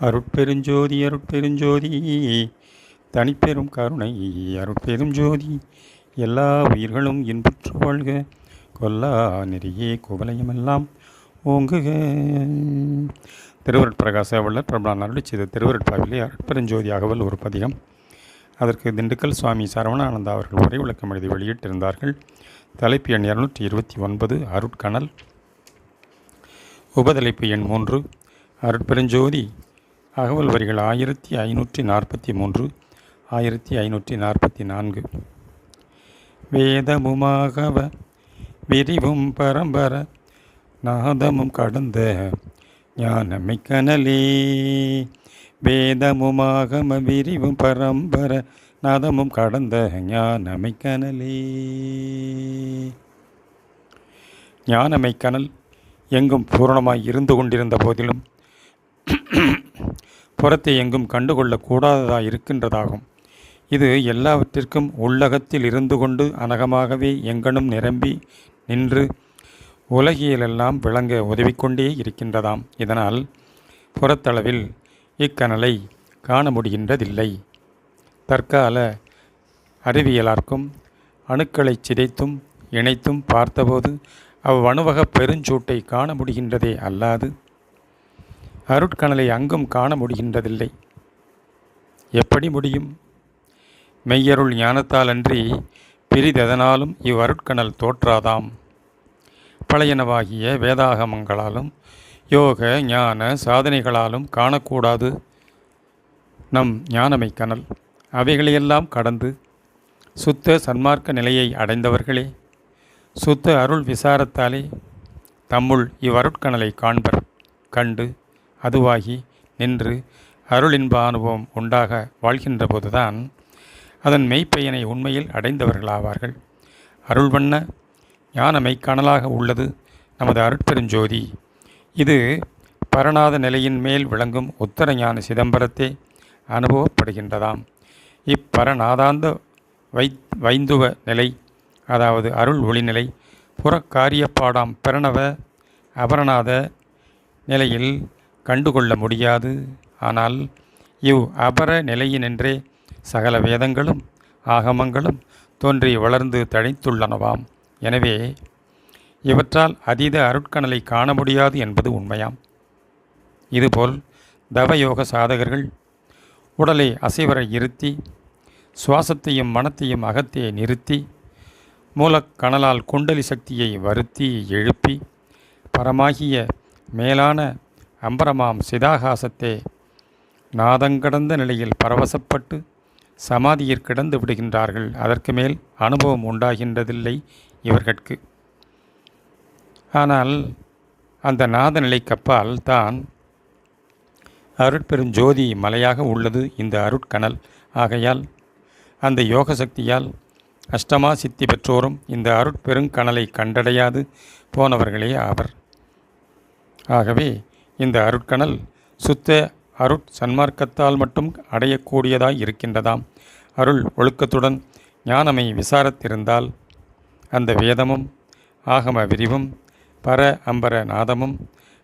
அருட்பெருஞ்சோதி அருட்பெருஞ்சோதி தனிப்பெரும் கருணை அருட்பெரும் ஜோதி எல்லா உயிர்களும் இன்புற்று வாழ்க. கொல்லா நெறியே குவலயமெல்லாம் ஓங்குக. திருவருட்பிரகாச வள்ளல் பிரபலான் அருளி செய்த திருவருட்பாவிலே அருட்பெருஞ்சோதி அகவல் ஒரு பதிகம். அதற்கு திண்டுக்கல் சுவாமி சரவணானந்தா அவர்கள் உரை விளக்கம் எழுதி வெளியிட்டிருந்தார்கள். தலைப்பு எண் இரநூற்றி இருபத்தி ஒன்பது அருட்கணல். உபதலைப்பு எண் மூன்று அருட்பெருஞ்சோதி அகவல் வரிகள் ஆயிரத்தி ஐநூற்றி நாற்பத்தி மூன்று ஆயிரத்தி ஐநூற்றி நாற்பத்தி நான்கு. வேதமுமாகவ விரிவும் பரம்பர நாதமும் கடந்த ஞானமிக்கனலே. வேதமுமாகம விரிவும் பரம்பர நாதமும் கடந்த ஞானமிக்கனலே. ஞானமைக்கனல் எங்கும் பூரணமாய் இருந்து கொண்டிருந்த போதிலும் புறத்தை எங்கும் கண்டுகொள்ளக்கூடாததாக இருக்கின்றதாகும். இது எல்லாவற்றிற்கும் உள்ளகத்தில் இருந்து கொண்டு அனகமாகவே எங்கனும் நிரம்பி நின்று உலகியலெல்லாம் விளங்க உதவிக்கொண்டே இருக்கின்றதாம். இதனால் புறத்தளவில் இக்கனலை காண முடிகின்றதில்லை. தற்கால அறிவியலார்க்கும் அணுக்களை சிதைத்தும் இணைத்தும் பார்த்தபோது அவ்வணுவக பெருஞ்சூட்டை காண முடிகின்றதே அல்லாது அருட்கணலை அங்கும் காண முடிகின்றதில்லை. எப்படி முடியும்? மெய்யருள் ஞானத்தால் அன்றி பிரிதெதனாலும் இவ்வருட்கணல் தோற்றாதாம். பழையனவாகிய வேதாகமங்களாலும் யோக ஞான சாதனைகளாலும் காணக்கூடாது. நம் ஞானமை கனல் அவைகளையெல்லாம் கடந்து சுத்த சன்மார்க்க நிலையை அடைந்தவர்களே சுத்த அருள் விசாரத்தாலே தம்முள் இவ்வருட்கணலை காண்பர் கண்டு அதுவாகி நின்று அருளின்ப அனுபவம் உண்டாக வாழ்கின்ற போதுதான் அதன் மெய்ப்பயனை உண்மையில் அடைந்தவர்களாவார்கள். அருள் வண்ண ஞான மெய்க்காணலாக உள்ளது நமது அருட்பெருஞ்சோதி. இது பரணாத நிலையின் மேல் விளங்கும் உத்தர ஞான சிதம்பரத்தே அனுபவப்படுகின்றதாம். இப்பரநாதாந்த வை வைந்துவ நிலை அதாவது அருள் ஒளிநிலை புறக்காரியப்பாடாம் பிரணவ அபரநாத நிலையில் கண்டுகொள்ள முடியாது. ஆனால் இவ் அபர நிலையினின்றே சகல வேதங்களும் ஆகமங்களும் தோன்றி வளர்ந்து தழைத்துள்ளனவாம். எனவே இவற்றால் அதீத அருட்கணலை காண முடியாது என்பது உண்மையாம். இதுபோல் தவயோக சாதகர்கள் உடலை அசைவர இருத்தி சுவாசத்தையும் மனத்தையும் அகத்தே நிறுத்தி மூலக்கணலால் குண்டலி சக்தியை வருத்தி எழுப்பி பரமாகிய மேலான அம்பரமாம் சிதாகாசத்தே. நாதங்கடந்த நிலையில் பரவசப்பட்டு சமாதியில் கிடந்து விடுகின்றார்கள். அதற்கு மேல் அனுபவம் உண்டாகின்றதில்லை இவர்கட்கு. ஆனால் அந்த நாத நிலைக்கப்பால் தான் அருட்பெருஞ்சோதி மலையாக உள்ளது இந்த அருட்கணல் ஆகையால் அந்த யோக சக்தியால் அஷ்டமா சித்தி பெற்றோரும் இந்த அருட்பெருங்கணலை கண்டடையாது போனவர்களே ஆவர். ஆகவே இந்த அருட்கணல் சுத்த அருட் சன்மார்க்கத்தால் மட்டும் அடையக்கூடியதாய் இருக்கின்றதாம். அருள் ஒழுக்கத்துடன் ஞானமை விசாரத்திருந்தால் அந்த வேதமும் ஆகம விரிவும் பர அம்பர நாதமும்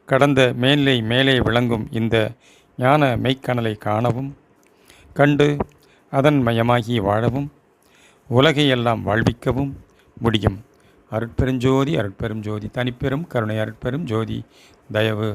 கடந்த மேலே மேலே விளங்கும் இந்த ஞான மெய்க்கணலை காணவும் கண்டு அதன் மயமாகி வாழவும் உலகையெல்லாம் வாழ்விக்கவும் முடியும். அருட்பெருஞ்சோதி அருட்பெரும் ஜோதி தனிப்பெரும் கருணை அருட்பெரும் ஜோதி தயவு.